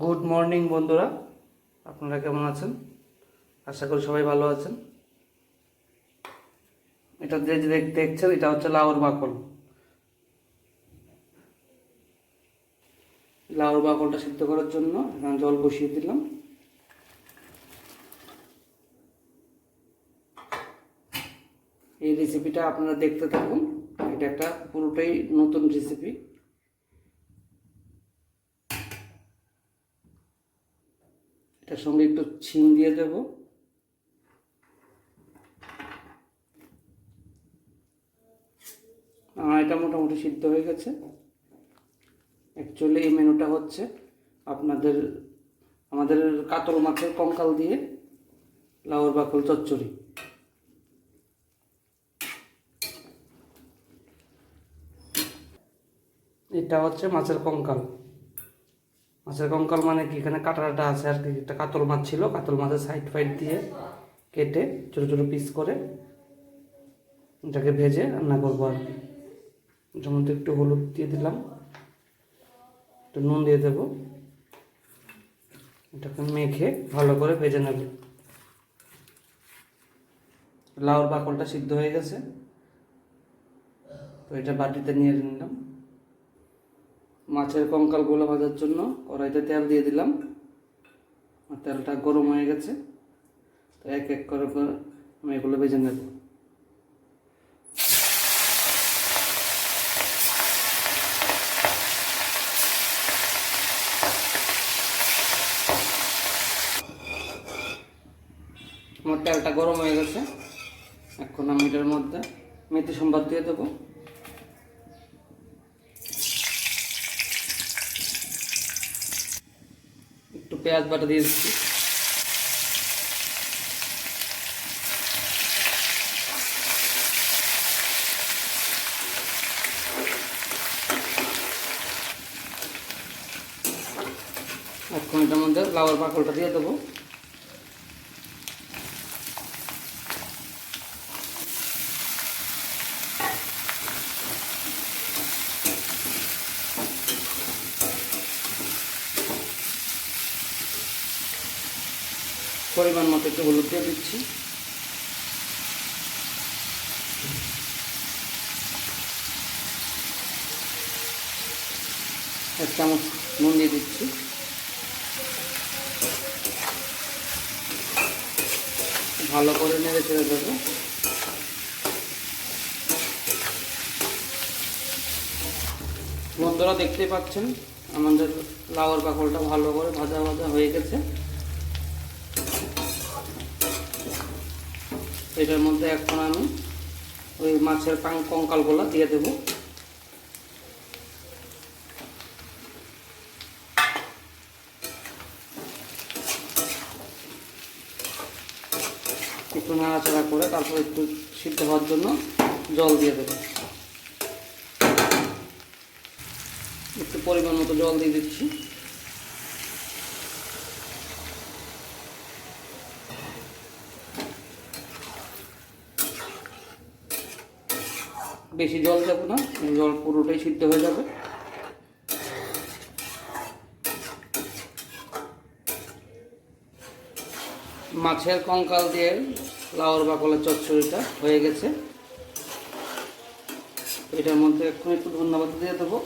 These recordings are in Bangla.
গুড মর্নিং বন্ধুরা। আপনারা কেমন আছেন? আশা করি সবাই ভালো আছেন। এটা যে যে দেখ- দেখছেন, এটা হচ্ছে লাউর বাকল। লাউর বাকলটা সিদ্ধ করার জন্য এখানে জল বসিয়ে দিলাম। এই রেসিপিটা আপনারা দেখতে থাকুন। এটা একটা পুরোটাই নতুন রেসিপি এটার সঙ্গে একটু ছিম দিয়ে দেব। এটা মোটামুটি সিদ্ধ হয়ে গেছে। অ্যাকচুয়ালি এই মেনুটা হচ্ছে আপনাদের, আমাদের কাতল মাছের কঙ্কাল দিয়ে লাউর বাকল চচ্চড়ি। এটা হচ্ছে মাছের কঙ্কাল। মাছের কঙ্কাল মানে কি? এখানে কাটাটা আছে আর কি, একটা কাতল মাছ ছিল, কাতল মাছের সাইড ফাইড দিয়ে কেটে ছোটো ছোটো পিস করে এটাকে ভেজে রান্না করব আর কি। মধ্যে একটু হলুদ দিয়ে দিলাম, একটু নুন দিয়ে দেবো। এটাকে মেখে ভালো করে ভেজে নেব। লাউর বাকলটা সিদ্ধ হয়ে গেছে, তো এটা বাটিতে নিয়ে নিলাম। মাছের কঙ্কালগুলো ভাজার জন্য কড়াইতে তেল দিয়ে দিলাম। তেলটা গরম হয়ে গেছে। তো এক এক করে করে আমি এগুলো ভেজে নেব। আমার তেলটা গরম হয়ে গেছে। এখন আমি মধ্যে মেথি সম্বাদ দিয়ে দেবো। পেঁয়াজ বাটা দিয়ে দিচ্ছি। এক মিনিটের মধ্যে লাউর পাকলটা দিয়ে দেবো। পরিমাণ মতো একটু হলুদ দিয়ে দিচ্ছি। এক চামচ নুন দিয়ে দিচ্ছি। ভালো করে নেড়ে ছেড়ে দেবো। বন্ধুরা দেখতে পাচ্ছেন, আমাদের লাউর পাকলটা ভালো করে ভাজা ভাজা হয়ে গেছে। এটার মধ্যে এখন আমি ওই মাছের কঙ্কালগুলো দিয়ে দেব। একটু নাড়াচাড়া করে তারপর একটু সিদ্ধ হওয়ার জন্য জল দিয়ে দেবো। একটু পরিমাণ মতো জল দিয়ে দিচ্ছি। বেশি জল দেবো না জল পুরোটাই সিদ্ধ হয়ে যাবে। মাছের কঙ্কাল দিয়ে লাউর বাকলের চচ্চড়িটা হয়ে গেছে। এটার মধ্যে এক্ষুনি একটু ধন্যবাদ দিয়ে দেবো।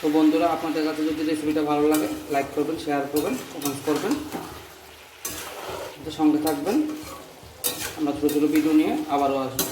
তো বন্ধুরা, আপনাদের কাছে যদি রেসিপিটা ভালো লাগে লাইক করবেন শেয়ার করবেন কমেন্টস করবেন। সঙ্গে থাকবেন। আমরা ছোটো ছোটো ভিডিও নিয়ে আবারও আসব।